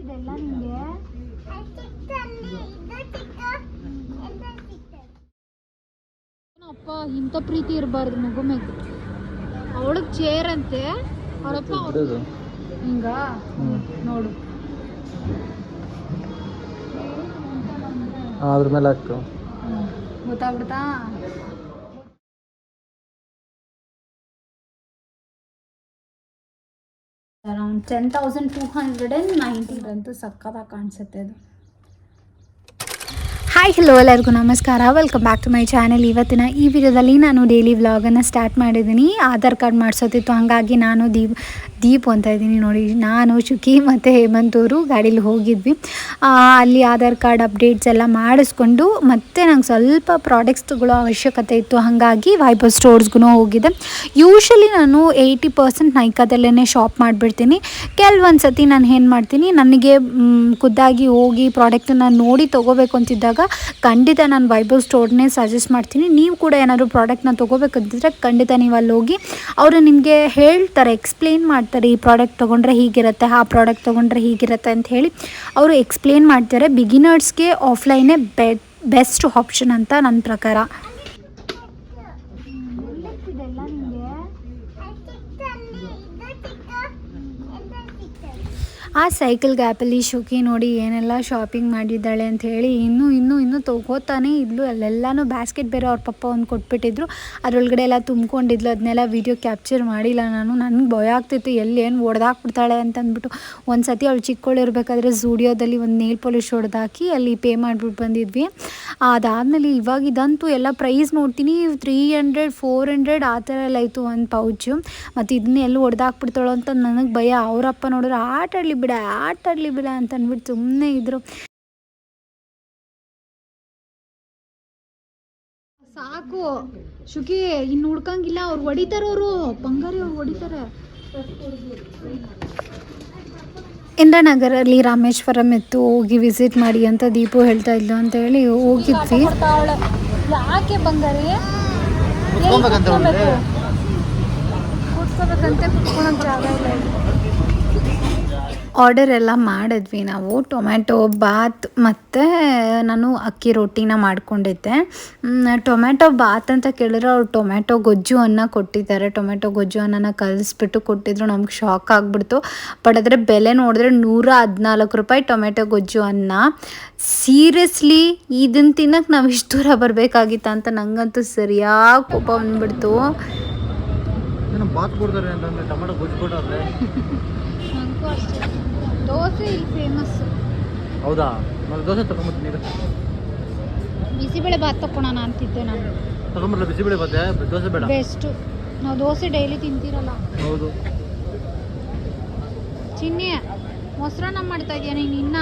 ಇದೆಲ್ಲ ನಿಂಗೆ? ಅಪ್ಪ ಇಂತ ಪ್ರೀತಿ ಇರಬಾರ್ದು ಮಗು ಮ್ಯಾಗ ಅವಳಗ್ ಚೇರ್ ಅಂತೆ. ಅವರಪ್ಪ ಹಿಂಗ? ನೋಡು. ಅದ್ರ ಮೇಲೆ ಹಾಕು. ಗೊತ್ತಾಗ್ಬಿಡ್ತಾ? Around ten thousand two hundred and ninety ಅಂತೂ ಸಕ್ಕತ್ತಾಗಿ ಕಾಣಿಸುತ್ತೆ ಅದು. ಹಾಯ್ ಹಲೋ ಎಲ್ಲರಿಗೂ ನಮಸ್ಕಾರ. Welcome back to my channel ಇವತ್ತಿನ ಈ ವಿಡಿಯೋದಲ್ಲಿ ನಾನು ಡೈಲಿ ವ್ಲಾಗನ್ನು ಸ್ಟಾರ್ಟ್ ಮಾಡಿದ್ದೀನಿ. ಆಧಾರ್ ಕಾರ್ಡ್ ಮಾಡಿಸೋದಿತ್ತು ಹಾಗಾಗಿ ನಾನು ದೀಪ್ ದೀಪ್ ಅಂತ ಇದ್ದೀನಿ ನೋಡಿ. ನಾನು ಶುಕಿ ಮತ್ತು ಹೇಮಂತ್ ಅವರು ಗಾಡೀಲಿ ಹೋಗಿದ್ವಿ. ಅಲ್ಲಿ ಆಧಾರ್ ಕಾರ್ಡ್ ಅಪ್ಡೇಟ್ಸ್ ಎಲ್ಲ ಮಾಡಿಸ್ಕೊಂಡು ಮತ್ತು ನಂಗೆ ಸ್ವಲ್ಪ ಪ್ರಾಡಕ್ಟ್ಸ್ ತಗೊಳ್ಳೋ ಅವಶ್ಯಕತೆ ಇತ್ತು. ಹಾಗಾಗಿ ವೈಬರ್ ಸ್ಟೋರ್ಸ್ಗೂ ಹೋಗಿದ್ದೆ. ಯೂಶಲಿ ನಾನು ಏಯ್ಟಿ ಪರ್ಸೆಂಟ್ ನೈಕಾದಲ್ಲೇ ಶಾಪ್ ಮಾಡಿಬಿಡ್ತೀನಿ. ಕೆಲವೊಂದು ಸತಿ ನಾನು ಏನು ಮಾಡ್ತೀನಿ? ನನಗೆ ಖುದ್ದಾಗಿ ಹೋಗಿ ಪ್ರಾಡಕ್ಟನ್ನು ನೋಡಿ ತೊಗೋಬೇಕು ಅಂತಿದ್ದಾಗ ಖಂಡಿತ ನಾನು ವೈಭವ್ ಸ್ಟೋರ್ನೇ ಸಜೆಸ್ಟ್ ಮಾಡ್ತೀನಿ. ನೀವು ಕೂಡ ಏನಾದರೂ ಪ್ರಾಡಕ್ಟ್ನ ತೊಗೋಬೇಕಂತಿದ್ರೆ ಖಂಡಿತ ನೀವು ಅಲ್ಲಿ ಹೋಗಿ ಅವರು ನಿಮಗೆ ಹೇಳ್ತಾರೆ ಎಕ್ಸ್ಪ್ಲೇನ್ ಮಾಡ್ತಾರೆ, ಈ ಪ್ರಾಡಕ್ಟ್ ತೊಗೊಂಡ್ರೆ ಹೀಗಿರುತ್ತೆ, ಆ ಪ್ರಾಡಕ್ಟ್ ತೊಗೊಂಡ್ರೆ ಹೀಗಿರುತ್ತೆ ಅಂತ ಹೇಳಿ ಅವರು ಎಕ್ಸ್ಪ್ಲೇನ್ ಮಾಡ್ತಾರೆ. ಬಿಗಿನರ್ಸ್ಗೆ ಆಫ್ಲೈನೇ ಬೆ ಬೆಸ್ಟ್ ಆಪ್ಷನ್ ಅಂತ ನನ್ನ ಪ್ರಕಾರ. ಆ ಸೈಕಲ್ ಗ್ಯಾಪಲ್ಲಿ ಶುಕಿ ನೋಡಿ ಏನೆಲ್ಲ ಶಾಪಿಂಗ್ ಮಾಡಿದ್ದಾಳೆ ಅಂತ ಹೇಳಿ ಇನ್ನೂ ಇನ್ನೂ ಇನ್ನೂ ತಗೋತಾನೆ ಇದ್ಲು. ಅಲ್ಲೆಲ್ಲನೂ ಬ್ಯಾಸ್ಕೆಟ್ ಬೇರೆ ಅವ್ರ ಪಪ್ಪ ಒಂದು ಕೊಟ್ಬಿಟ್ಟಿದ್ರು. ಅದರೊಳಗಡೆ ಎಲ್ಲ ತುಂಬ್ಕೊಂಡಿದ್ಲು. ಅದನ್ನೆಲ್ಲ ವೀಡಿಯೋ ಕ್ಯಾಪ್ಚರ್ ಮಾಡಿಲ್ಲ ನಾನು. ನನಗೆ ಭಯ ಆಗ್ತಿತ್ತು. ಎಲ್ಲಿ ಏನು ಹೊಡೆದಾಕ್ಬಿಡ್ತಾಳೆ ಅಂತ ಅಂದ್ಬಿಟ್ಟು ಒಂದು ಸತಿ ಅವಳು ಚಿಕ್ಕವಳಿರ್ಬೇಕಾದ್ರೆ ಝೂಡಿಯೋದಲ್ಲಿ ಒಂದು ನೇಲ್ ಪಾಲಿಶ್ ಹೊಡೆದಾಕಿ ಅಲ್ಲಿ ಪೇ ಮಾಡಿಬಿಟ್ಟು ಬಂದಿದ್ವಿ. ಅದಾದಮೇಲೆ ಇವಾಗ ಇದಂತೂ ಎಲ್ಲ ಪ್ರೈಸ್ ನೋಡ್ತೀನಿ. ತ್ರೀ ಹಂಡ್ರೆಡ್ ಫೋರ್ ಹಂಡ್ರೆಡ್ ಆ ಥರ ಎಲ್ಲ ಇತ್ತು ಒಂದು ಪೌಚು ಮತ್ತು ಇದನ್ನ ಎಲ್ಲಿ ಹೊಡೆದಾಕ್ಬಿಡ್ತಾಳೋ ಅಂತ ನನಗೆ ಭಯ. ಅವರಪ್ಪ ನೋಡಿದ್ರೆ ಆಟ ಆಡಲಿ ಬಿಡ ಆಟ ಆಡಲಿ ಬಿಡ ಅಂತ ಅಂದ್ಬಿಟ್ಟು ಸುಮ್ಮನೆ ಇದ್ರು. ಸಾಕು. ಶುಕಿ ಇನ್ನು ಹುಡ್ಕಂಗಿಲ್ಲ ಅವ್ರು ಹೊಡಿತಾರೆ ಅವರು ಬಂಗಾರಿ ಅವ್ರು ಹೊಡಿತಾರೆ. ಇಂದ್ರನಗರಲ್ಲಿ ರಾಮೇಶ್ವರಂ ಎತ್ತು ಹೋಗಿ ವಿಸಿಟ್ ಮಾಡಿ ಅಂತ ದೀಪು ಹೇಳ್ತಾ ಇದ್ಲು ಅಂತ ಹೇಳಿ ಹೋಗಿದ್ವಿ. ಯಾಕೆ ಬಂಗಾರಿ? ಕುತ್ಕೊಬೇಕಂತ ಕುತ್ಕೊಳಕ್ ಜಾಗ ಇಲ್ಲಿ. ಆರ್ಡರ್ ಎಲ್ಲ ಮಾಡಿದ್ವಿ ನಾವು. ಟೊಮ್ಯಾಟೊ, ಬಾತ್ ಮತ್ತು ನಾನು ಅಕ್ಕಿ ರೊಟ್ಟಿನ ಮಾಡ್ಕೊಂಡಿದ್ದೆ. ಟೊಮ್ಯಾಟೊ, ಬಾತ್ ಅಂತ ಕೇಳಿದ್ರೆ ಅವ್ರು ಟೊಮ್ಯಾಟೊ, ಗೊಜ್ಜು ಅನ್ನ ಕೊಟ್ಟಿದ್ದಾರೆ. ಟೊಮ್ಯಾಟೊ, ಗೊಜ್ಜು ಅನ್ನನ ಕಲಿಸ್ಬಿಟ್ಟು ಕೊಟ್ಟಿದ್ರು. ನಮ್ಗೆ ಶಾಕ್ ಆಗಿಬಿಡ್ತು. ಬಟ್ ಅದರ ಬೆಲೆ ನೋಡಿದ್ರೆ ನೂರ ಹದಿನಾಲ್ಕು ರೂಪಾಯಿ ಟೊಮೆಟೊ ಗೊಜ್ಜು, ಅನ್ನ. ಸೀರಿಯಸ್ಲಿ ಇದನ್ನು ತಿನ್ನಕ್ಕೆ ನಾವು ಇಷ್ಟು ದೂರ ಬರಬೇಕಾಗಿತ್ತ ಅಂತ ನಂಗಂತೂ ಸರಿಯಾಗಿ ಕೋಪ ಬಂದ್ಬಿಡ್ತು ಏನೋ ಬಾತ್ ಕೊಡ್ತಾರೆ ಅಂತಂದ್ರೆ ಟೊಮೆಟೊ ಗೊಜ್ಜು ಕೊಟ್ಟವ್ರೆ ನನಗೂ ಅಷ್ಟೇ ದೋಸೆ ಇಲ್ಲಿ ಫೇಮಸ್ ಹೌದಾ? ಮತ್ತೆ ದೋಸೆ ತಗೊಂಬತ್ತೀನಿ ಈಗ. ಬಿಸಿಬೇಳೆ ಭಾತ್ ತಗೊಳೋಣ ಅಂತಿದ್ದೆ ನಾನು. ತಗೊಂಬರಲ್ಲ ಬಿಸಿಬೇಳೆ ಬಾತೆ ದೋಸೆ ಬೇಡ. ಬೆಸ್ಟು ನಾವು ದೋಸೆ ಡೈಲಿ ತಿಂತೀರಲ್ಲ. ಹೌದು. ಚಿನ್ನಿ ಮೊಸರನ್ನ ಮಾಡ್ತಾ ಇದೀಯ ನೀನು ಇನ್ನ?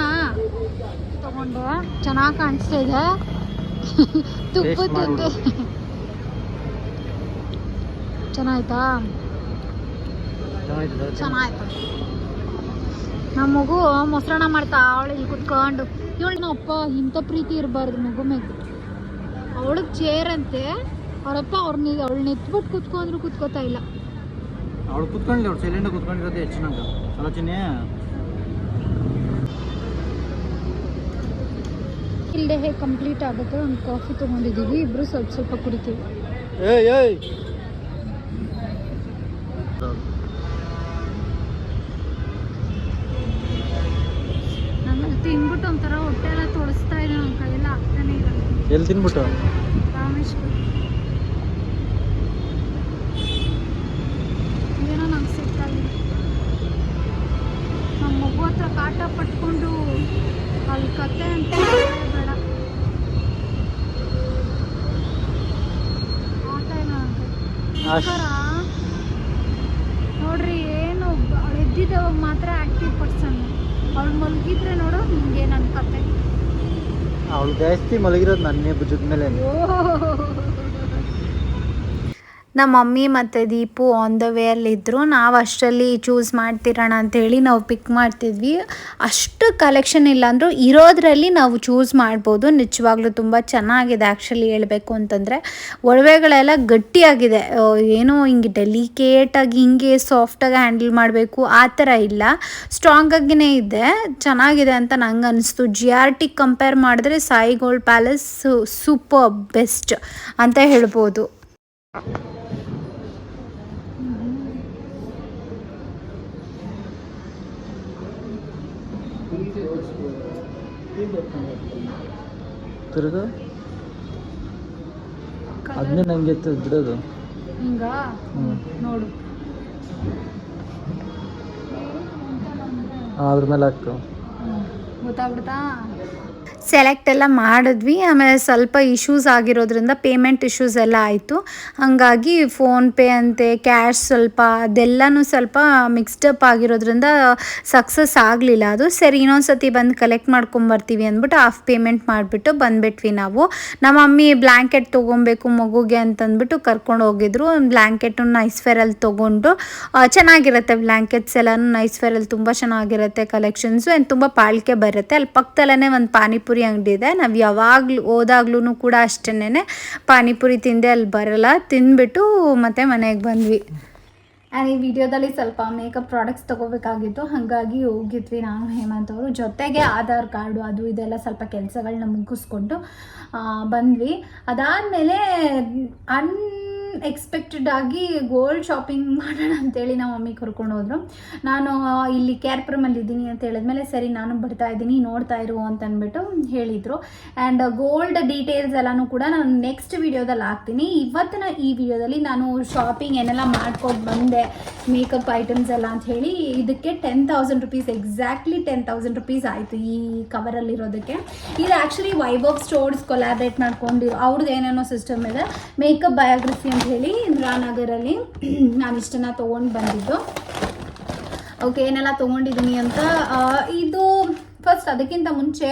ತಗೊಂಡು. ಚೆನ್ನಾಗಿ ಕಾಣಿಸ್ತಾ ಇದೆ. ತುಪ್ಪ ತಿಂದು. ಚೆನ್ನಾಯ್ತಾ? ಚೆನ್ನಾಯ್ತು. ನಮ್ಮ ಮಗು ಮೊಸರನ್ನ ಮಾಡ್ತಾ ಅವಳು ಇಲ್ಲಿ ಕುತ್ಕೊಂಡು. ಇವಳು ಅಪ್ಪ ಇಂಥ ಪ್ರೀತಿ ಇರಬಾರ್ದು ಮಗು ಮೇಗ ಅವಳಿಗೆ ಚೇರ್ ಅಂತೆ. ಅವರಪ್ಪ ಅವ್ರನ್ನ ಅವಳು ನೆತ್ಬಿಟ್ಟು ಕುತ್ಕೊಂಡ್ರು ಕುತ್ಕೋತಾ ಇಲ್ಲ. ಅವಳು ಕುತ್ಕೊಂಡಿಲ್ಲ ಅವ್ಳು ಸೈಲೆಂಟ್ ಕುತ್ಕೊಂಡಿರೋದೇ ಹೆಚ್ಚು ನಂಗೆ. ಆಲೋಚನೆ ಇಲ್ಲದೆ ಹೇಗೆ ಕಂಪ್ಲೀಟ್ ಆಗುತ್ತೆ ಒಂದು ಕಾಫಿ ತೊಗೊಂಡಿದ್ದೀವಿ ಇಬ್ಬರು ಸ್ವಲ್ಪ ಸ್ವಲ್ಪ ಕುಡಿತೀವಿ. ಏಯ್ ಏಯ್ ನನಗೆ ತಿನ್ಬಿಟ್ಟು ಒಂಥರ ಹೊಟ್ಟೆ ಎಲ್ಲ ತೊಳಸ್ತಾ ಇದೆ ನನ್ನ ಕೈಯೆಲ್ಲ ಆಗ್ತಾನೆ ಇಲ್ಲ ಎಲ್ಲಿ ತಿನ್ಬಿಟ್ಟು? ಏನೋ ನಂಗೆ ಸಿಗ್ತಾಗಿದೆ ನಮ್ಮ ಮಗು ಹತ್ರ ಕಾಟ ಪಟ್ಕೊಂಡು ಅಲ್ಲಿ ಕತೆ ಅಂತ ಬೇಡ ಆಟ ಏನೋ ನೋಡ್ರಿ ಏನು ಎದ್ದಿದ್ದವಾಗ ಮಾತ್ರ ಆಕ್ಟಿವ್ ಪರ್ಸನ್ ಅವ್ಳು ಮಲಗಿದ್ರೆ ನೋಡು ನಿಮಗೆ ನನ್ನ ಕತೆ. ಅವಳು ಜಾಸ್ತಿ ಮಲಗಿರೋದು ನನ್ನೇ ಭುಜದ ಮೇಲೆ ನಮ್ಮ ಮಮ್ಮಿ ಮತ್ತು ದೀಪು ಆನ್ ದ ವೇಯಲ್ಲಿದ್ದರು ನಾವು ಅಷ್ಟರಲ್ಲಿ ಚೂಸ್ ಮಾಡ್ತಿರೋಣ ಅಂಥೇಳಿ ನಾವು ಪಿಕ್ ಮಾಡ್ತಿದ್ವಿ. ಅಷ್ಟು ಕಲೆಕ್ಷನ್ ಇಲ್ಲ ಅಂದರೂ ಇರೋದ್ರಲ್ಲಿ ನಾವು ಚೂಸ್ ಮಾಡ್ಬೋದು. ನಿಜವಾಗ್ಲೂ ತುಂಬ ಚೆನ್ನಾಗಿದೆ ಆ್ಯಕ್ಚುಲಿ ಹೇಳಬೇಕು ಅಂತಂದರೆ. ಒಡವೆಗಳೆಲ್ಲ ಗಟ್ಟಿಯಾಗಿದೆ. ಏನೋ ಹಿಂಗೆ ಡೆಲಿಕೇಟಾಗಿ ಹಿಂಗೆ ಸಾಫ್ಟಾಗಿ ಹ್ಯಾಂಡಲ್ ಮಾಡಬೇಕು, ಆ ಥರ ಇಲ್ಲ. ಸ್ಟ್ರಾಂಗಾಗಿನೇ ಇದೆ. ಚೆನ್ನಾಗಿದೆ ಅಂತ ನಂಗೆ ಅನಿಸ್ತು. ಜಿ ಆರ್ ಟಿ ಕಂಪೇರ್ ಮಾಡಿದ್ರೆ Sai gold palace super best ಅಂತ ಹೇಳ್ಬೋದು. ತಿರ್ಗ? ಅದನ್ನೇ ನಂಗೆ ಬಿಡೋದು. ಹಿಂಗ? ನೋಡು. ಅದ್ರ ಮೇಲೆ ಹಾಕು. ಗೊತ್ತಾಗ್ಬಿಡ್ತಾ? ಸೆಲೆಕ್ಟ್ ಎಲ್ಲ ಮಾಡಿದ್ವಿ. ಆಮೇಲೆ ಸ್ವಲ್ಪ ಇಶ್ಯೂಸ್ ಆಗಿರೋದ್ರಿಂದ ಪೇಮೆಂಟ್ ಇಶ್ಯೂಸ್ ಎಲ್ಲ ಆಯಿತು. ಹಾಗಾಗಿ ಫೋನ್ಪೇ ಅಂತೆ ಕ್ಯಾಶ್ ಸ್ವಲ್ಪ ಅದೆಲ್ಲನೂ ಸ್ವಲ್ಪ ಮಿಕ್ಸ್ಡಪ್ ಆಗಿರೋದ್ರಿಂದ ಸಕ್ಸಸ್ ಆಗಲಿಲ್ಲ ಅದು. ಸರಿ ಇನ್ನೊಂದು ಸತಿ ಬಂದು ಕಲೆಕ್ಟ್ ಮಾಡ್ಕೊಂಬರ್ತೀವಿ ಅಂದ್ಬಿಟ್ಟು ಹಾಫ್ ಪೇಮೆಂಟ್ ಮಾಡಿಬಿಟ್ಟು ಬಂದ್ಬಿಟ್ವಿ ನಾವು. ನಮ್ಮ ಮಮ್ಮಿ ಬ್ಲ್ಯಾಂಕೆಟ್ ತೊಗೊಬೇಕು ಮಗುಗೆ ಅಂತಂದ್ಬಿಟ್ಟು ಕರ್ಕೊಂಡು ಹೋಗಿದ್ರು. ಬ್ಲ್ಯಾಂಕೆಟು ನೈಸ್ ಫೇರಲ್ಲಿ ತೊಗೊಂಡು ಚೆನ್ನಾಗಿರುತ್ತೆ ಬ್ಲ್ಯಾಂಕೆಟ್ಸ್ ಎಲ್ಲನೂ. ನೈಸ್ ಫೇರಲ್ಲಿ ತುಂಬ ಚೆನ್ನಾಗಿರುತ್ತೆ ಕಲೆಕ್ಷನ್ಸು ಆ್ಯಂಡ್ ತುಂಬ ಪಾಳಿಕೆ ಬರುತ್ತೆ. ಅಲ್ಲಿ ಪಕ್ಕದಲ್ಲೇ ಒಂದು ಪಾನಿಪುರಿ ಅಂಗಡಿ ಇದೆ. ನಾವು ಯಾವಾಗಲೂ ಹೋದಾಗ್ಲೂ ಕೂಡ ಅಷ್ಟೇನೆ ಪಾನಿಪುರಿ ತಿಂದೆ ಅಲ್ಲಿ ಬರಲ್ಲ. ತಿಂದ್ಬಿಟ್ಟು ಮತ್ತೆ ಮನೆಗೆ ಬಂದ್ವಿ. ಆ್ಯಂಡ್ ಈ ವಿಡಿಯೋದಲ್ಲಿ ಸ್ವಲ್ಪ ಮೇಕಪ್ ಪ್ರಾಡಕ್ಟ್ಸ್ ತೊಗೋಬೇಕಾಗಿತ್ತು. ಹಾಗಾಗಿ ಹೋಗಿದ್ವಿ ನಾನು ಹೇಮಂತ್ ಅವರು. ಜೊತೆಗೆ ಆಧಾರ್ ಕಾರ್ಡು, ಅದು ಇದೆಲ್ಲ ಸ್ವಲ್ಪ ಕೆಲಸಗಳನ್ನ ಮುಗಿಸ್ಕೊಂಡು ಬಂದ್ವಿ. ಅದಾದಮೇಲೆ ಅನ್ ಎಕ್ಸ್ಪೆಕ್ಟೆಡ್ ಆಗಿ ಗೋಲ್ಡ್ ಶಾಪಿಂಗ್ ಮಾಡೋಣ ಅಂತೇಳಿ ನಮ್ಮ ಮಮ್ಮಿ ಕರ್ಕೊಂಡು ಹೋದ್ರು. ನಾನು ಇಲ್ಲಿ ಕೇರ್ಪುರಮಲ್ಲಿ ಇದ್ದೀನಿ ಅಂತ ಹೇಳಿದ್ಮೇಲೆ ಸರಿ ನಾನು ಬರ್ತಾ ಇದ್ದೀನಿ, ನೋಡ್ತಾ ಇರು ಅಂತ ಅಂದ್ಬಿಟ್ಟು ಹೇಳಿದರು. ಆ್ಯಂಡ್ ಗೋಲ್ಡ್ ಡೀಟೇಲ್ಸ್ ಎಲ್ಲನೂ ಕೂಡ ನಾನು ನೆಕ್ಸ್ಟ್ ವಿಡಿಯೋದಲ್ಲಿ ಹಾಕ್ತೀನಿ. ಇವತ್ತಿನ ಈ ವಿಡಿಯೋದಲ್ಲಿ ನಾನು ಶಾಪಿಂಗ್ ಏನೆಲ್ಲ ಮಾಡ್ಕೊಂಡು ಬಂದೆ ಮೇಕಪ್ ಐಟಮ್ಸ್ ಎಲ್ಲ ಅಂತ ಹೇಳಿ, ಇದಕ್ಕೆ ten thousand rupees exactly ten thousand rupees ಆಯಿತು ಈ ಕವರಲ್ಲಿರೋದಕ್ಕೆ ಇದು ಆ್ಯಕ್ಚುಲಿ ವೈಭವ್ ಸ್ಟೋರ್ಸ್ ಕೊಲಾಬ್ರೇಟ್ ಮಾಡ್ಕೊಂಡಿರೋ ಅವ್ರದ್ದು ಏನೇನೋ ಸಿಸ್ಟಮ್ ಇದೆ. ಮೇಕಪ್ ಬಯೋಗ್ರಫಿ ಅಂತ ಹೇಳಿ ಇಂದ್ರಾನಗರಲ್ಲಿ ನಾನು ಇಷ್ಟನ್ನ ತೊಗೊಂಡು ಬಂದಿದ್ದು. ಓಕೆ ಏನೆಲ್ಲ ತೊಗೊಂಡಿದ್ದೀನಿ ಅಂತ ಇದು ಫಸ್ಟ್ ಅದಕ್ಕಿಂತ ಮುಂಚೆ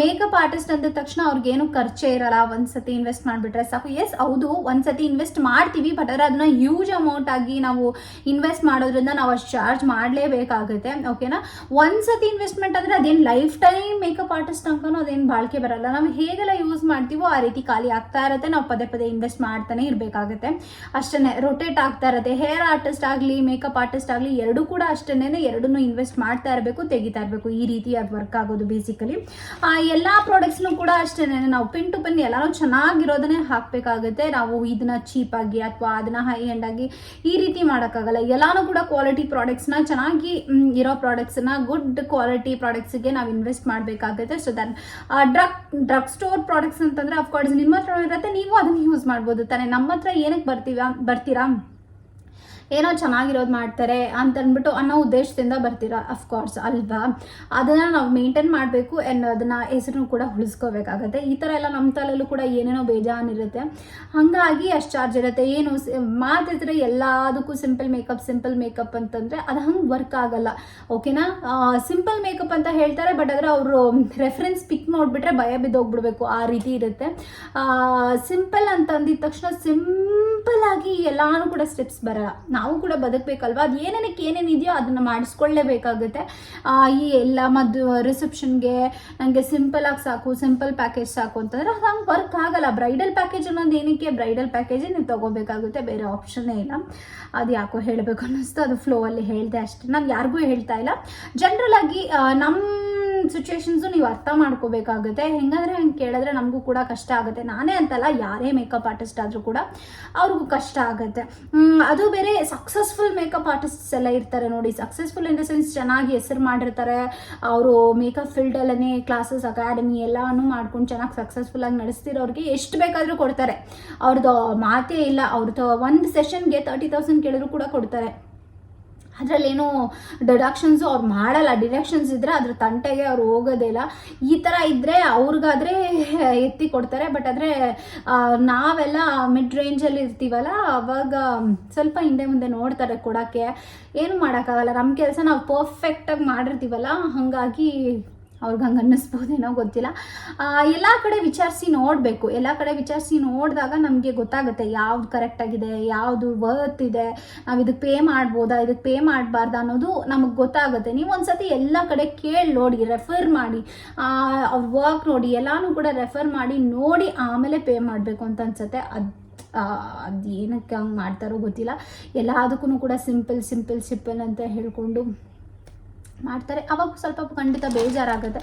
ಮೇಕಪ್ ಆರ್ಟಿಸ್ಟ್ ಅಂದ ತಕ್ಷಣ ಅವ್ರಿಗೇನು ಖರ್ಚೇ ಇರಲ್ಲ, ಒಂದ್ಸತಿ ಇನ್ವೆಸ್ಟ್ ಮಾಡಿಬಿಟ್ರೆ ಸಾಕು. ಎಸ್ ಹೌದು, ಒಂದ್ಸತಿ ಇನ್ವೆಸ್ಟ್ ಮಾಡ್ತೀವಿ ಬಟ್ ಆದರೆ ಅದನ್ನ ಹ್ಯೂಜ್ ಅಮೌಂಟ್ ಆಗಿ ನಾವು ಇನ್ವೆಸ್ಟ್ ಮಾಡೋದ್ರಿಂದ ನಾವು ಅಷ್ಟು ಚಾರ್ಜ್ ಮಾಡಲೇಬೇಕಾಗುತ್ತೆ ಓಕೆನಾ ಒಂದ್ಸತಿ ಇನ್ವೆಸ್ಟ್ಮೆಂಟ್ ಅಂದರೆ ಅದೇನು ಲೈಫ್ ಟೈಮ್ ಮೇಕಪ್ ಆರ್ಟಿಸ್ಟ್ ತನಕನೂ ಅದೇನು ಬಾಳಿಕೆ ಬರಲ್ಲ. ನಾವು ಹೇಗೆಲ್ಲ ಯೂಸ್ ಮಾಡ್ತೀವೋ ಆ ರೀತಿ ಖಾಲಿ ಆಗ್ತಾ ಇರುತ್ತೆ. ನಾವು ಪದೇ ಪದೇ ಇನ್ವೆಸ್ಟ್ ಮಾಡ್ತಾನೆ ಇರಬೇಕಾಗುತ್ತೆ. ಅಷ್ಟೇ ರೊಟೇಟ್ ಆಗ್ತಾ ಇರುತ್ತೆ. ಹೇರ್ ಆರ್ಟಿಸ್ಟ್ ಆಗಲಿ ಮೇಕಪ್ ಆರ್ಟಿಸ್ಟ್ ಆಗಲಿ, ಎರಡೂ ಕೂಡ ಅಷ್ಟೇನೆ ಎರಡನ್ನೂ ಇನ್ವೆಸ್ಟ್ ಮಾಡ್ತಾ ಇರಬೇಕು, ತೆಗಿತಾ ಇರಬೇಕು. ಈ ರೀತಿ ಅದು ವರ್ಕ್ ಆಗೋದು ಬೇಸಿಕಲಿ ಎಲ್ಲ ಪ್ರಾಡಕ್ಟ್ಸ್ನು ಕೂಡ ಅಷ್ಟೇ ನಾವು ಪಿನ್ ಟು ಪಿನ್ ಎಲ್ಲಾನು ಚೆನ್ನಾಗಿರೋದನ್ನೇ ಹಾಕಬೇಕಾಗುತ್ತೆ. ನಾವು ಇದನ್ನ ಚೀಪಾಗಿ ಅಥವಾ ಅದನ್ನ ಹೈ ಎಂಡ್ ಆಗಿ ಈ ರೀತಿ ಮಾಡೋಕ್ಕಾಗಲ್ಲ. ಎಲ್ಲಾನು ಕೂಡ ಕ್ವಾಲಿಟಿ ಪ್ರಾಡಕ್ಟ್ಸ್ನ ಚೆನ್ನಾಗಿ ಇರೋ ಪ್ರಾಡಕ್ಟ್ಸ್ನ ಗುಡ್ ಕ್ವಾಲಿಟಿ ಪ್ರಾಡಕ್ಟ್ಸ್ಗೆ ನಾವು ಇನ್ವೆಸ್ಟ್ ಮಾಡಬೇಕಾಗುತ್ತೆ. So then drug drug store products ಅಂತಂದ್ರೆ ಅಫ್ಕೋರ್ಸ್ ನಿಮ್ಮ ಹತ್ರ ಇರುತ್ತೆ. ನೀವು ಅದನ್ನ ಯೂಸ್ ಮಾಡ್ಬೋದು ತಾನೆ. ನಮ್ಮ ಹತ್ರ ಏನಕ್ಕೆ ಬರ್ತೀವ, ಬರ್ತೀರಾ? ಏನೋ ಚೆನ್ನಾಗಿರೋದು ಮಾಡ್ತಾರೆ ಅಂತ ಅಂದ್ಬಿಟ್ಟು ಅನ್ನೋ ಉದ್ದೇಶದಿಂದ ಬರ್ತೀರಾ? ಅಫ್ಕೋರ್ಸ್ ಅಲ್ವಾ? ಅದನ್ನು ನಾವು ಮೇಂಟೈನ್ ಮಾಡಬೇಕು ಆ್ಯಂಡ್ ಅದನ್ನು ಹೆಸರು ಕೂಡ ಉಳಿಸ್ಕೋಬೇಕಾಗತ್ತೆ. ಈ ಥರ ಎಲ್ಲ ನಮ್ಮ ತಲೆಯಲ್ಲೂ ಕೂಡ ಏನೇನೋ ಬೇಜಾನಿರುತ್ತೆ. ಹಾಗಾಗಿ ಅಷ್ಟು ಚಾರ್ಜ್ ಇರುತ್ತೆ. ಏನು ಮಾತಿದ್ರೆ ಎಲ್ಲದಕ್ಕೂ ಸಿಂಪಲ್ ಮೇಕಪ್ ಸಿಂಪಲ್ ಮೇಕಪ್ ಅಂತಂದರೆ ಅದು ಹಂಗೆ ವರ್ಕ್ ಆಗಲ್ಲ. ಓಕೆನಾ ಸಿಂಪಲ್ ಮೇಕಪ್ ಅಂತ ಹೇಳ್ತಾರೆ ಬಟ್ ಆದರೆ ಅವರು ರೆಫರೆನ್ಸ್ ಪಿಕ್ ನೋಡಿಬಿಟ್ರೆ ಭಯ ಬಿದ್ದೋಗ್ಬಿಡ್ಬೇಕು. ಆ ರೀತಿ ಇರುತ್ತೆ. ಸಿಂಪಲ್ ಅಂತಂದಿದ ತಕ್ಷಣ ಸಿಂಪಲ್ ಆಗಿ ಎಲ್ಲಾನು ಕೂಡ ಸ್ಟೆಪ್ಸ್ ಬರಲ್ಲ. ನಾವು ಕೂಡ ಬದುಕಬೇಕಲ್ವಾ? ಅದು ಏನೇನಕ್ಕೆ ಏನೇನಿದೆಯೋ ಅದನ್ನು ಮಾಡಿಸ್ಕೊಳ್ಳೇಬೇಕಾಗುತ್ತೆ. ಈ ಎಲ್ಲ ಮದ್ದು, ರಿಸೆಪ್ಷನ್ಗೆ ನನಗೆ ಸಿಂಪಲ್ ಆಗಿ ಸಾಕು, ಸಿಂಪಲ್ ಪ್ಯಾಕೇಜ್ ಸಾಕು ಅಂತಂದ್ರೆ ಅದು ವರ್ಕ್ ಆಗಲ್ಲ. ಬ್ರೈಡಲ್ ಪ್ಯಾಕೇಜ್ ಅನ್ನೋದು ಏನಕ್ಕೆ? ಬ್ರೈಡಲ್ ಪ್ಯಾಕೇಜ್ ನೀವು ತಗೋಬೇಕಾಗುತ್ತೆ, ಬೇರೆ ಆಪ್ಷನ್ನೇ ಇಲ್ಲ. ಅದು ಯಾಕೋ ಹೇಳಬೇಕು ಅನ್ನಿಸ್ತು, ಅದು ಫ್ಲೋ ಅಲ್ಲಿ ಹೇಳಿದೆ ಅಷ್ಟೇ. ನಾನು ಯಾರಿಗೂ ಹೇಳ್ತಾ ಇಲ್ಲ. ಜನರಲ್ ಆಗಿ ನಮ್ಮ ಸಿಚುವೇಶನ್ಸು ನೀವು ಅರ್ಥ ಮಾಡ್ಕೋಬೇಕಾಗುತ್ತೆ. ಹೆಂಗಂದ್ರೆ ಹಂಗೆ ಕೇಳಿದ್ರೆ ನಮಗೂ ಕೂಡ ಕಷ್ಟ ಆಗುತ್ತೆ. ನಾನೇ ಅಂತಲ್ಲ, ಯಾರೇ ಮೇಕಪ್ ಆರ್ಟಿಸ್ಟ್ ಆದರೂ ಕೂಡ ಅವ್ರಿಗೂ ಕಷ್ಟ ಆಗುತ್ತೆ. ಅದು ಬೇರೆ ಸಕ್ಸಸ್ಫುಲ್ ಮೇಕಪ್ ಆರ್ಟಿಸ್ಟ್ಸ್ ಎಲ್ಲ ಇರ್ತಾರೆ ನೋಡಿ. ಸಕ್ಸಸ್ಫುಲ್ ಇನ್ ದ ಸೆನ್ಸ್ ಚೆನ್ನಾಗಿ ಹೆಸರು ಮಾಡಿರ್ತಾರೆ. ಅವರು ಮೇಕಪ್ ಫೀಲ್ಡಲ್ಲೇ ಕ್ಲಾಸಸ್ ಅಕಾಡೆಮಿ ಎಲ್ಲಾನು ಮಾಡ್ಕೊಂಡು ಚೆನ್ನಾಗಿ ಸಕ್ಸಸ್ಫುಲ್ ಆಗಿ ನಡೆಸ್ತಿರೋರಿಗೆ ಎಷ್ಟು ಬೇಕಾದರೂ ಕೊಡ್ತಾರೆ. ಅವ್ರದ್ದು ಮಾತೇ ಇಲ್ಲ. ಅವ್ರದ್ದು ಒಂದು ಸೆಷನ್ಗೆ ತರ್ಟಿ ತೌಸಂಡ್ ಕೇಳಿದ್ರು ಕೂಡ ಕೊಡ್ತಾರೆ. ಅದರಲ್ಲೇನು ಡಿಡಕ್ಷನ್ಸು ಅವ್ರು ಮಾಡಲ್ಲ ಡಿಡಕ್ಷನ್ಸ್ ಇದ್ದರೆ ಅದ್ರ ತಂಟೆಗೆ ಅವ್ರು ಹೋಗೋದೇ ಇಲ್ಲ. ಈ ಥರ ಇದ್ದರೆ ಅವ್ರಿಗಾದರೆ ಎತ್ತಿ ಕೊಡ್ತಾರೆ ಬಟ್ ಆದರೆ ನಾವೆಲ್ಲ ಮಿಡ್ ರೇಂಜಲ್ಲಿ ಇರ್ತೀವಲ್ಲ, ಅವಾಗ ಸ್ವಲ್ಪ ಹಿಂದೆ ಮುಂದೆ ನೋಡ್ತಾರೆ ಕೊಡೋಕ್ಕೆ. ಏನು ಮಾಡೋಕ್ಕಾಗಲ್ಲ ನಮ್ಮ ಕೆಲಸ ನಾವು ಪರ್ಫೆಕ್ಟಾಗಿ ಮಾಡಿರ್ತೀವಲ್ಲ, ಹಾಗಾಗಿ ಅವ್ರಿಗೆ ಹಂಗೆ ಅನ್ನಿಸ್ಬೋದೇನೋ ಗೊತ್ತಿಲ್ಲ. ಎಲ್ಲ ಕಡೆ ವಿಚಾರಿಸಿ ನೋಡಬೇಕು. ಎಲ್ಲ ಕಡೆ ವಿಚಾರಿಸಿ ನೋಡಿದಾಗ ನಮಗೆ ಗೊತ್ತಾಗುತ್ತೆ ಯಾವ್ದು ಕರೆಕ್ಟಾಗಿದೆ ಯಾವುದು ವರ್ತ್ ಇದೆ, ನಾವು ಇದಕ್ಕೆ ಪೇ ಮಾಡ್ಬೋದಾ ಇದಕ್ಕೆ ಪೇ ಮಾಡಬಾರ್ದ ಅನ್ನೋದು ನಮಗೆ ಗೊತ್ತಾಗುತ್ತೆ. ನೀವು ಒಂದ್ಸತಿ ಎಲ್ಲ ಕಡೆ ಕೇಳಿ ನೋಡಿ ರೆಫರ್ ಮಾಡಿ. ಅವ್ರ ವರ್ಕ್ ನೋಡಿ, ಎಲ್ಲಾನು ಕೂಡ ರೆಫರ್ ಮಾಡಿ, ನೋಡಿ ಆಮೇಲೆ ಪೇ ಮಾಡಬೇಕು ಅಂತ ಅನ್ಸುತ್ತೆ. ಅದು ಅದು ಏನಕ್ಕೆ ಹಂಗೆ ಮಾಡ್ತಾರೋ ಗೊತ್ತಿಲ್ಲ. ಎಲ್ಲದಕ್ಕೂ ಕೂಡ ಸಿಂಪಲ್ ಸಿಂಪಲ್ ಸಿಂಪಲ್ ಅಂತ ಹೇಳ್ಕೊಂಡು ಮಾಡ್ತಾರೆ. ಅವಾಗ ಸ್ವಲ್ಪ ಖಂಡಿತ ಬೇಜಾರಾಗುತ್ತೆ.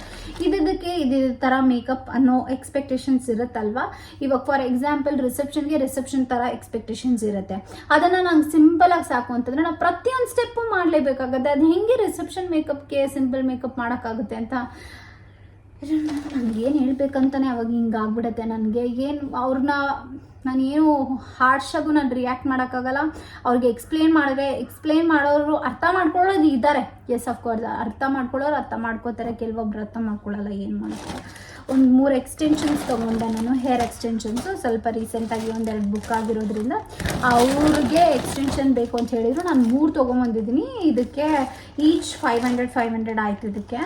ಇದಕ್ಕೆ ಇದು ಥರ ಮೇಕಪ್ ಅನ್ನೋ ಎಕ್ಸ್ಪೆಕ್ಟೇಷನ್ಸ್ ಇರುತ್ತಲ್ವಾ? ಇವಾಗ ಫಾರ್ ಎಕ್ಸಾಂಪಲ್ ರಿಸೆಪ್ಷನ್ಗೆ ರಿಸೆಪ್ಷನ್ ಥರ ಎಕ್ಸ್ಪೆಕ್ಟೇಷನ್ಸ್ ಇರುತ್ತೆ. ಅದನ್ನು ನಂಗೆ ಸಿಂಪಲಾಗಿ ಸಾಕು ಅಂತಂದರೆ ನಾವು ಪ್ರತಿಯೊಂದು ಸ್ಟೆಪ್ಪು ಮಾಡಲೇಬೇಕಾಗುತ್ತೆ. ಅದು ಹೆಂಗೆ ರಿಸೆಪ್ಷನ್ ಮೇಕಪ್ಗೆ ಸಿಂಪಲ್ ಮೇಕಪ್ ಮಾಡೋಕ್ಕಾಗುತ್ತೆ ಅಂತ ನನಗೇನು ಹೇಳ್ಬೇಕಂತಾನೆ ಅವಾಗ ಹಿಂಗೆ ಆಗ್ಬಿಡುತ್ತೆ. ನನಗೆ ಏನು ಅವ್ರನ್ನ ನಾನು ಏನು ಹಾರ್ಶಾಗೂ ನಾನು ರಿಯಾಕ್ಟ್ ಮಾಡೋಕ್ಕಾಗಲ್ಲ. ಅವ್ರಿಗೆ ಎಕ್ಸ್ಪ್ಲೇನ್ ಮಾಡಿದ್ರೆ ಎಕ್ಸ್ಪ್ಲೇನ್ ಮಾಡೋರು ಅರ್ಥ ಮಾಡ್ಕೊಳ್ಳೋದು ಇದ್ದಾರೆ. ಎಸ್ ಅಫ್ಕೋರ್ಸ್ ಅರ್ಥ ಮಾಡ್ಕೊಳ್ಳೋರು ಅರ್ಥ ಮಾಡ್ಕೋತಾರೆ, ಕೆಲವೊಬ್ರು ಅರ್ಥ ಮಾಡ್ಕೊಳ್ಳಲ್ಲ ಏನು ಮಾಡ್ತಾರೆ ಒಂದು ಮೂರು ಎಕ್ಸ್ಟೆನ್ಷನ್ಸ್ ತೊಗೊಂಡೆ ನಾನು ಹೇರ್ ಎಕ್ಸ್ಟೆನ್ಷನ್ಸು ಸ್ವಲ್ಪ ರೀಸೆಂಟಾಗಿ ಒಂದೆರಡು ಬುಕ್ ಆಗಿರೋದ್ರಿಂದ ಅವ್ರಿಗೆ ಎಕ್ಸ್ಟೆನ್ಷನ್ ಬೇಕು ಅಂತ ಹೇಳಿದ್ರು. ನಾನು ಮೂರು ತೊಗೊಂಬಂದಿದ್ದೀನಿ. ಇದಕ್ಕೆ each five hundred five hundred ಆಯಿತು ಇದಕ್ಕೆ.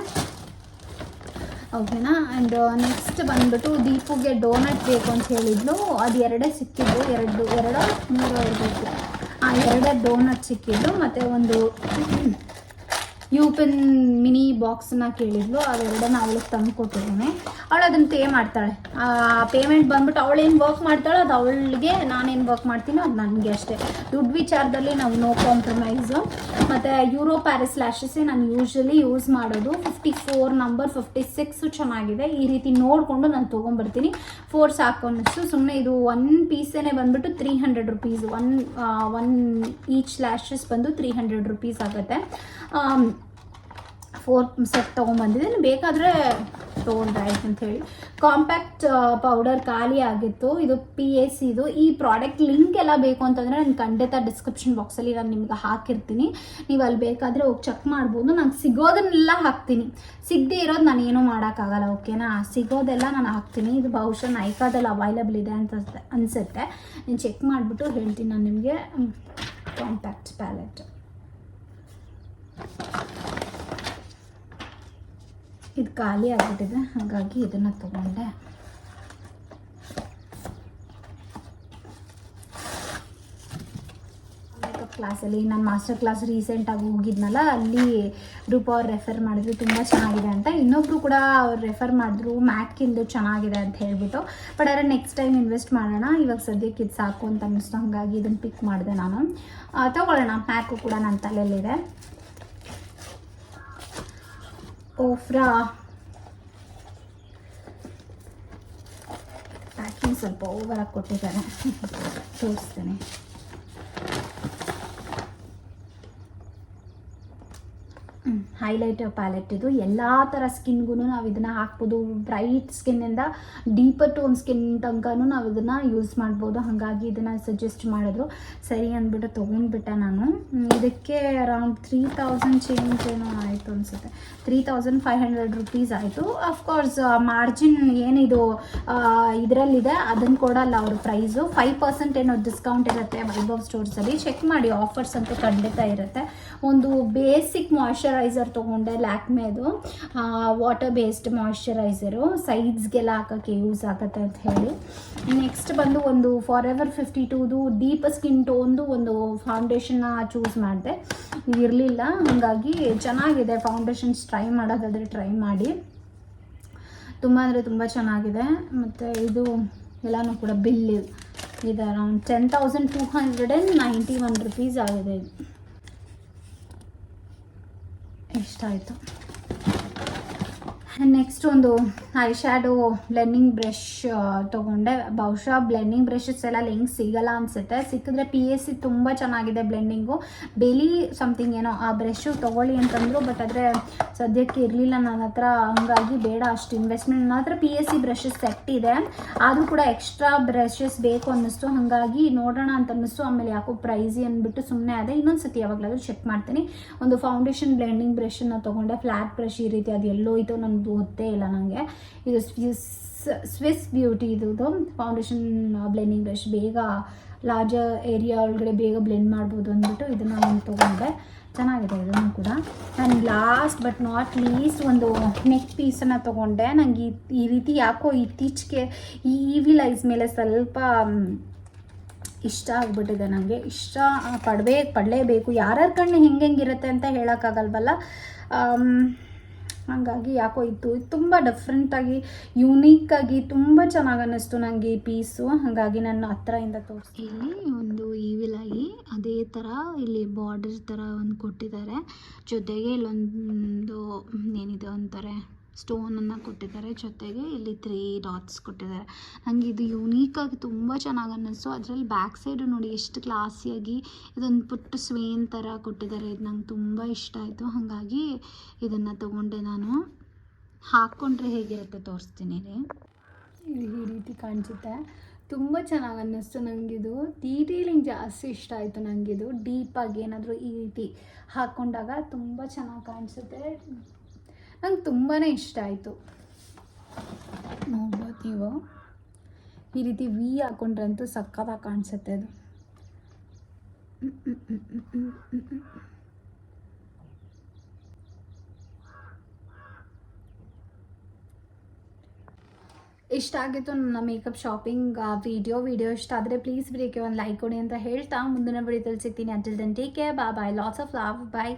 ಓಕೆನಾ? ಆ್ಯಂಡ್ ನೆಕ್ಸ್ಟ್ ಬಂದ್ಬಿಟ್ಟು ದೀಪುಗೆ ಡೋನಟ್ ಬೇಕು ಅಂತ ಹೇಳಿದ್ಲು. ಅದು ಎರಡೇ ಸಿಕ್ಕಿದ್ದು. ಎರಡು ಎರಡು ಮೂರು ಇರಬೇಕು ಆ, ಎರಡೇ ಡೋನಟ್ ಸಿಕ್ಕಿದ್ದು. ಮತ್ತು ಒಂದು ಯು ಪೆನ್ ಮಿನಿ ಬಾಕ್ಸನ್ನ ಕೇಳಿದ್ಲು ಅವೆರಡನ್ನ ಅವಳಿಗೆ ತಂದು ಕೊಟ್ಟಿದ್ದೇನೆ. ಅವಳು ಅದನ್ನು ಪೇ ಮಾಡ್ತಾಳೆ. ಪೇಮೆಂಟ್ ಬಂದ್ಬಿಟ್ಟು ಅವಳೇನು ವರ್ಕ್ ಮಾಡ್ತಾಳೋ ಅದು ಅವಳಿಗೆ ನಾನೇನು ವರ್ಕ್ ಮಾಡ್ತೀನೋ ಅದು ನನಗೆ ಅಷ್ಟೇ. ದುಡ್ಡು ವಿಚಾರದಲ್ಲಿ ನಾವು ನೋ ಕಾಂಪ್ರಮೈಸು ಮತ್ತು ಯೂರೋ ಪ್ಯಾರಿಸ್ ಲ್ಯಾಶಸ್ಸೇ ನಾನು ಯೂಶ್ವಲಿ ಯೂಸ್ ಮಾಡೋದು. Fifty four number fifty six ಚೆನ್ನಾಗಿದೆ. ಈ ರೀತಿ ನೋಡಿಕೊಂಡು ನಾನು ತೊಗೊಂಬರ್ತೀನಿ ಫೋರ್ ಸಾಕು ಅನ್ನಿಸ್ತು. ಸುಮ್ಮನೆ ಇದು ಒನ್ ಪೀಸೇ ಬಂದ್ಬಿಟ್ಟು three hundred rupees one one each lashes ಬಂದು ತ್ರೀ ಹಂಡ್ರೆಡ್ ರುಪೀಸ್ ಆಗುತ್ತೆ. ಫೋರ್ ಸೆಟ್ ತೊಗೊಂಬಂದಿದ್ದೀನಿ ಬೇಕಾದರೆ ತೊಗೊಂಡ್ರೆ ಆಯ್ತು ಅಂತ ಹೇಳಿ. ಕಾಂಪ್ಯಾಕ್ಟ್ ಪೌಡರ್ ಖಾಲಿ ಆಗಿತ್ತು. ಇದು ಪಿ ಎಸ್ ಇದು. ಈ ಪ್ರಾಡಕ್ಟ್ ಲಿಂಕ್ ಎಲ್ಲ ಬೇಕು ಅಂತಂದರೆ ನಾನು ಖಂಡಿತ ಡಿಸ್ಕ್ರಿಪ್ಷನ್ ಬಾಕ್ಸಲ್ಲಿ ನಾನು ನಿಮ್ಗೆ ಹಾಕಿರ್ತೀನಿ. ನೀವು ಅಲ್ಲಿ ಬೇಕಾದರೆ ಹೋಗಿ ಚೆಕ್ ಮಾಡ್ಬೋದು. ನಾನು ಸಿಗೋದನ್ನೆಲ್ಲ ಹಾಕ್ತೀನಿ. ಸಿಗದೆ ಇರೋದು ನಾನು ಏನೂ ಮಾಡೋಕ್ಕಾಗಲ್ಲ ಓಕೆನಾ ಸಿಗೋದೆಲ್ಲ ನಾನು ಹಾಕ್ತೀನಿ. ಇದು ಬಹುಶಃ ನೈಕಾದಲ್ಲಿ ಅವೈಲಬಲ್ ಇದೆ ಅಂತ ಅನಿಸುತ್ತೆ. ನಾನು ಚೆಕ್ ಮಾಡಿಬಿಟ್ಟು ಹೇಳ್ತೀನಿ ನಾನು ನಿಮಗೆ. ಕಾಂಪ್ಯಾಕ್ಟ್ ಪ್ಯಾಲೆಟ್ ಇದು ಖಾಲಿ ಆಗಿಬಿಟ್ಟಿದೆ, ಹಾಗಾಗಿ ಇದನ್ನು ತಗೊಂಡೆ. ಕ್ಲಾಸಲ್ಲಿ ನಾನು ಮಾಸ್ಟರ್ ಕ್ಲಾಸ್ ರೀಸೆಂಟಾಗಿ ಹೋಗಿದ್ನಲ್ಲ, ಅಲ್ಲಿ ರೂಪ ಅವ್ರು ರೆಫರ್ ಮಾಡಿದ್ರು, ತುಂಬ ಚೆನ್ನಾಗಿದೆ ಅಂತ. ಇನ್ನೊಬ್ಬರು ಕೂಡ ಅವ್ರು ರೆಫರ್ ಮಾಡಿದ್ರು ಮ್ಯಾಕಿಂದು ಚೆನ್ನಾಗಿದೆ ಅಂತ ಹೇಳ್ಬಿಟ್ಟು. ಬಟ್ ಆದರೆ ನೆಕ್ಸ್ಟ್ ಟೈಮ್ ಇನ್ವೆಸ್ಟ್ ಮಾಡೋಣ, ಇವಾಗ ಸದ್ಯಕ್ಕೆ ಇದು ಸಾಕು ಅಂತ ಅನ್ನಿಸ್ತು, ಹಾಗಾಗಿ ಇದನ್ನು ಪಿಕ್ ಮಾಡಿದೆ ನಾನು. ತಗೊಳ್ಳೋಣ, ಮ್ಯಾಕು ಕೂಡ ನನ್ನ ತಲೆಯಲ್ಲಿದೆ. ಓಫ್ರಾ ಪ್ಯಾಕಿಂಗ್ ಸ್ವಲ್ಪ ಓವರಾಗಿ ಕೊಟ್ಟಿದ್ದಾರೆ ತೋರಿಸ್ತೇನೆ ಹೈಲೈಟರ್ ಪ್ಯಾಲೆಟ್ ಇದು. ಎಲ್ಲ ಥರ ಸ್ಕಿನ್ಗೂ ನಾವು ಇದನ್ನು ಹಾಕ್ಬೋದು. ಬ್ರೈಟ್ ಸ್ಕಿನ್ನಿಂದ ಡೀಪರ್ ಟೋನ್ ಸ್ಕಿನ್ ತನಕನೂ ನಾವು ಇದನ್ನು ಯೂಸ್ ಮಾಡ್ಬೋದು. ಹಾಗಾಗಿ ಇದನ್ನು ಸಜೆಸ್ಟ್ ಮಾಡಿದ್ರು. ಸರಿ ಅಂದ್ಬಿಟ್ಟು ತೊಗೊಂಡ್ಬಿಟ್ಟೆ ನಾನು. ಇದಕ್ಕೆ ಅರೌಂಡ್ ತ್ರೀ ತೌಸಂಡ್ ಚೇಂಜ್ ಏನೋ ಆಯಿತು ಅನಿಸುತ್ತೆ. Three thousand five hundred rupees ಆಯಿತು. ಅಫ್ಕೋರ್ಸ್ ಮಾರ್ಜಿನ್ ಏನಿದು ಇದರಲ್ಲಿದೆ. ಅದನ್ನು ಕೊಡಲ್ಲ ಅವರು ಪ್ರೈಸು ಫೈವ್ ಪರ್ಸೆಂಟ್ ಏನೋ ಡಿಸ್ಕೌಂಟ್ ಇರುತ್ತೆ ವೈಭವ್ ಸ್ಟೋರ್ಸಲ್ಲಿ ಚೆಕ್ ಮಾಡಿ ಆಫರ್ಸ್ ಅಂತೂ ಖಂಡಿತ ಇರುತ್ತೆ. ಒಂದು ಬೇಸಿಕ್ ಮಾಯ್ಶ್ಚರೈಸರ್ ತೊಗೊಂಡೆ ಲ್ಯಾಕ್ಮೇದು ವಾಟರ್ ಬೇಸ್ಡ್ ಮಾಯಿಶ್ಚರೈಸರು ಸೈಡ್ಸ್ಗೆಲ್ಲ ಹಾಕೋಕ್ಕೆ ಯೂಸ್ ಆಗುತ್ತೆ ಅಂತ ಹೇಳಿ. ನೆಕ್ಸ್ಟ್ ಬಂದು ಒಂದು ಫಾರ್ ಎವರ್ ಫಿಫ್ಟಿ ಟೂದು ಡೀಪ್ ಸ್ಕಿನ್ ಟೋನ್ದು ಒಂದು ಫೌಂಡೇಶನ್ನ ಚೂಸ್ ಮಾಡಿದೆ ಇರಲಿಲ್ಲ, ಹಾಗಾಗಿ ಚೆನ್ನಾಗಿದೆ. ಫೌಂಡೇಶನ್ಸ್ ಟ್ರೈ ಮಾಡೋದಾದರೆ ಟ್ರೈ ಮಾಡಿ. ತುಂಬ ಅಂದರೆ ತುಂಬ ಚೆನ್ನಾಗಿದೆ. ಮತ್ತು ಇದು ಎಲ್ಲನೂ ಕೂಡ ಬಿಲ್ ಇದು around ten thousand two hundred and ninety one rupees ಆಗಿದೆ ಇದು. にしたいと。ನೆಕ್ಸ್ಟ್ ಒಂದು ಐ ಶ್ಯಾಡೋ ಬ್ಲೆಂಡಿಂಗ್ ಬ್ರಷ್ ತೊಗೊಂಡೆ. ಬಹುಶಃ ಬ್ಲೆಂಡಿಂಗ್ ಬ್ರಷಸ್ ಎಲ್ಲ ಲಿಂಕ್ ಸಿಗಲ್ಲ ಅನಿಸುತ್ತೆ. ಸಿಕ್ಕಿದ್ರೆ ಪಿ ಎಸ್ ಸಿ ತುಂಬ ಚೆನ್ನಾಗಿದೆ ಬ್ಲೆಂಡಿಂಗು ಬೆಲಿ ಸಮಥಿಂಗ್ ಏನೋ ಆ ಬ್ರಷು ತೊಗೊಳ್ಳಿ ಅಂತಂದರು ಬಟ್ ಆದರೆ ಸದ್ಯಕ್ಕೆ ಇರಲಿಲ್ಲ ನನ್ನ ಹತ್ರ. ಹಂಗಾಗಿ ಬೇಡ ಅಷ್ಟು ಇನ್ವೆಸ್ಟ್ಮೆಂಟ್ ನನ್ನ ಹತ್ರ P S C brushes set ಇದೆ. ಆದರೂ ಕೂಡ ಎಕ್ಸ್ಟ್ರಾ ಬ್ರಷಸ್ ಬೇಕು ಅನ್ನಿಸ್ತು. ಹಾಗಾಗಿ ನೋಡೋಣ ಅಂತ ಅನ್ನಿಸ್ತು. ಆಮೇಲೆ ಯಾಕೋ ಪ್ರೈಸಿ ಅಂದ್ಬಿಟ್ಟು ಸುಮ್ಮನೆ ಅದೇ ಇನ್ನೊಂದು ಸತಿ ಯಾವಾಗಲಾದರೂ ಚೆಕ್ ಮಾಡ್ತೀನಿ. ಒಂದು ಫೌಂಡೇಶನ್ ಬ್ಲೆಂಡಿಂಗ್ ಬ್ರಷನ್ನು ತೊಗೊಂಡೆ. ಫ್ಲ್ಯಾಟ್ ಬ್ರಷ್ ಈ ರೀತಿ ಅದು ಎಲ್ಲೋ ಇತ್ತು ನನಗೆ ಗೊತ್ತೇ ಇಲ್ಲ ನನಗೆ ಇದು ಸ್ವಿಸ್ ಸ್ವಿಸ್ ಬ್ಯೂಟಿ ಇದು ಫೌಂಡೇಶನ್ ಬ್ಲೆಂಡಿಂಗ್ ಬ್ರಷ್ ಬೇಗ ಲಾರ್ಜರ್ ಏರಿಯಾ ಒಳಗಡೆ ಬೇಗ ಬ್ಲೆಂಡ್ ಮಾಡ್ಬೋದು ಅಂದ್ಬಿಟ್ಟು ಇದನ್ನು ನಾನು ತೊಗೊಂಡೆ. ಚೆನ್ನಾಗಿದೆ ಇದನ್ನು ಕೂಡ. ನಾನು ಲಾಸ್ಟ್ ಬಟ್ ನಾಟ್ ಲೀಸ್ಟ್ ಒಂದು ನೆಕ್ ಪೀಸನ್ನು ತೊಗೊಂಡೆ. ನನಗೆ ಈ ಈ ರೀತಿ ಯಾಕೋ ಇತ್ತೀಚೆಗೆ ಈ ಈವಿಲ್ ಐಸ್ ಮೇಲೆ ಸ್ವಲ್ಪ ಇಷ್ಟ ಆಗಿಬಿಟ್ಟಿದೆ ನನಗೆ ಇಷ್ಟ ಪಡಬೇಕು ಪಡಲೇಬೇಕು. ಯಾರ್ಯಾರ ಕಣ್ಣು ಹೆಂಗೆ ಹೆಂಗಿರುತ್ತೆ ಅಂತ ಹೇಳೋಕ್ಕಾಗಲ್ವಲ್ಲ? ಹಾಗಾಗಿ ಯಾಕೋ ಇತ್ತು ತುಂಬ ಡಿಫ್ರೆಂಟಾಗಿ ಆಗಿ ತುಂಬ ಚೆನ್ನಾಗಿ ಅನ್ನಿಸ್ತು ನನಗೆ ಈ ಪೀಸು ಹಾಗಾಗಿ ನಾನು ಹತ್ರ ತೋರಿಸಿ ಇಲ್ಲಿ ಒಂದು ಈವಿಲಾಗಿ ಅದೇ ಥರ ಇಲ್ಲಿ ಬಾರ್ಡರ್ ಥರ ಒಂದು ಕೊಟ್ಟಿದ್ದಾರೆ. ಜೊತೆಗೆ ಇಲ್ಲೊಂದು, ಏನಿದೆ ಒಂಥರ ಸ್ಟೋನನ್ನು ಕೊಟ್ಟಿದ್ದಾರೆ. ಜೊತೆಗೆ ಇಲ್ಲಿ ತ್ರೀ ಡಾಟ್ಸ್ ಕೊಟ್ಟಿದ್ದಾರೆ. ನನಗೆ ಇದು ಯುನೀಕಾಗಿ ತುಂಬ ಚೆನ್ನಾಗಿ ಅನ್ನಿಸ್ತು. ಅದರಲ್ಲಿ ಬ್ಯಾಕ್ ಸೈಡು ನೋಡಿ ಎಷ್ಟು ಕ್ಲಾಸಿಯಾಗಿ ಇದೊಂದು ಪುಟ್ಟ ಸ್ವೇನ್ ಥರ ಕೊಟ್ಟಿದ್ದಾರೆ. ಇದು ನಂಗೆ ತುಂಬ ಇಷ್ಟ ಆಯಿತು. ಹಾಗಾಗಿ ಇದನ್ನು ತೊಗೊಂಡೆ ನಾನು. ಹಾಕ್ಕೊಂಡ್ರೆ ಹೇಗಿರುತ್ತೆ ತೋರಿಸ್ತೀನಿ ಇಲ್ಲಿ. ಈ ರೀತಿ ಕಾಣಿಸುತ್ತೆ. ತುಂಬ ಚೆನ್ನಾಗಿ ಅನ್ನಿಸ್ತು ನನಗಿದು ಡೀಟೇಲಿಂಗ್ ಜಾಸ್ತಿ ಇಷ್ಟ ಆಯಿತು ನನಗಿದು ಡೀಪಾಗಿ ಏನಾದರೂ ಈ ರೀತಿ ಹಾಕ್ಕೊಂಡಾಗ ತುಂಬ ಚೆನ್ನಾಗಿ ಕಾಣಿಸುತ್ತೆ. ನಂಗೆ ತುಂಬಾ ಇಷ್ಟ ಆಯಿತು. ನೋಡ್ಬೋದು ಈ ರೀತಿ ವಿ ಹಾಕೊಂಡ್ರಂತೂ ಸಕ್ಕತ್ತಾಗಿ ಕಾಣಿಸುತ್ತೆ ಅದು. ಇಷ್ಟ ಆಗಿತ್ತು ನನ್ನ ಮೇಕಪ್ ಶಾಪಿಂಗ್ ವಿಡಿಯೋ ವಿಡಿಯೋ ಇಷ್ಟ ಆದರೆ ಪ್ಲೀಸ್ ವಿಡಿಯೋಕ್ಕೆ ಒಂದು ಲೈಕ್ ಕೊಡಿ ಅಂತ ಹೇಳ್ತಾ ಮುಂದಿನ ಬಿಡಿ ಸಿಗ್ತೀನಿ. ಅಂಟಿಲ್ ದೆನ್ ಟೇಕ್ ಕೇರ್ ಬಾ bye lots of love bye